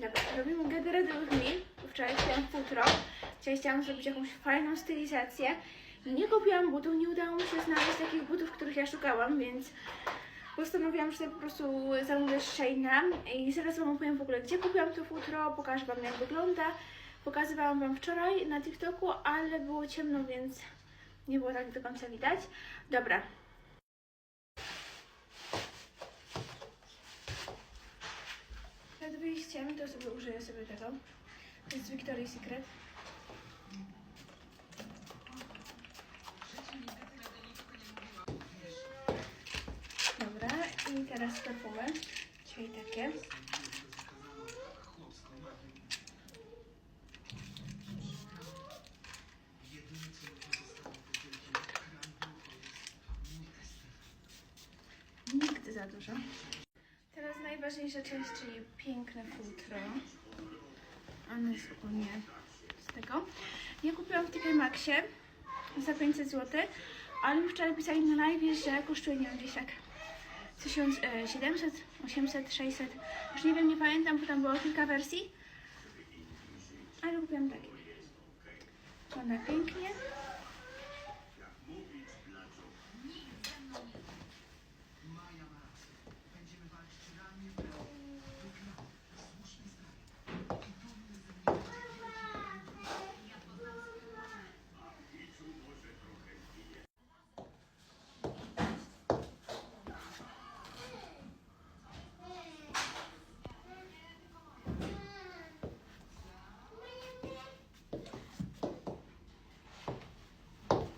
Dobra, robimy garderobę mi. Wczoraj chciałam futro. Dzisiaj chciałam zrobić jakąś fajną stylizację. Nie kupiłam butów, nie udało mi się znaleźć takich butów, których ja szukałam, więc postanowiłam, że po prostu zamówię Shane'a i zaraz Wam opowiem w ogóle, gdzie kupiłam to futro, pokażę Wam jak wygląda. Pokazywałam Wam wczoraj na TikToku, ale było ciemno, więc nie było tak do końca widać. Dobra. To sobie użyję sobie tego. To jest Victoria's Secret. Dobra, i teraz perfumy, czyli takie. Nigdy za dużo. Teraz najważniejsza część, czyli piękne futro. Ono jest ogólnie z tego. Ja kupiłam w TK Maxie za 500 zł, ale mi wczoraj pisali na live, że kosztuje, nie wiem, gdzieś tak 1700, 800, 600. Już nie wiem, nie pamiętam, bo tam było kilka wersji. Ale kupiłam takie. Wygląda pięknie.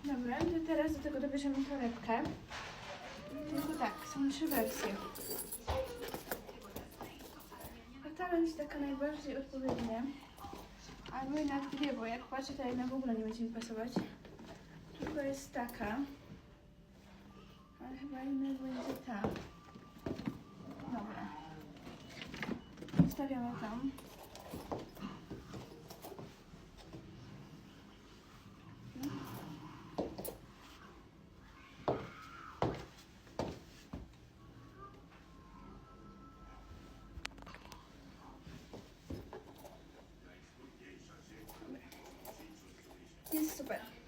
Dobra, to teraz do tego dobierzemy torebkę. Tylko tak, są trzy wersje. A ta będzie taka najbardziej odpowiednia. Albo jednak dwie, bo jak patrzę, to jedna w ogóle nie będzie mi pasować. Tylko jest taka. Ale chyba jednak będzie ta. Dobra. Wstawiamy tam. Jest super.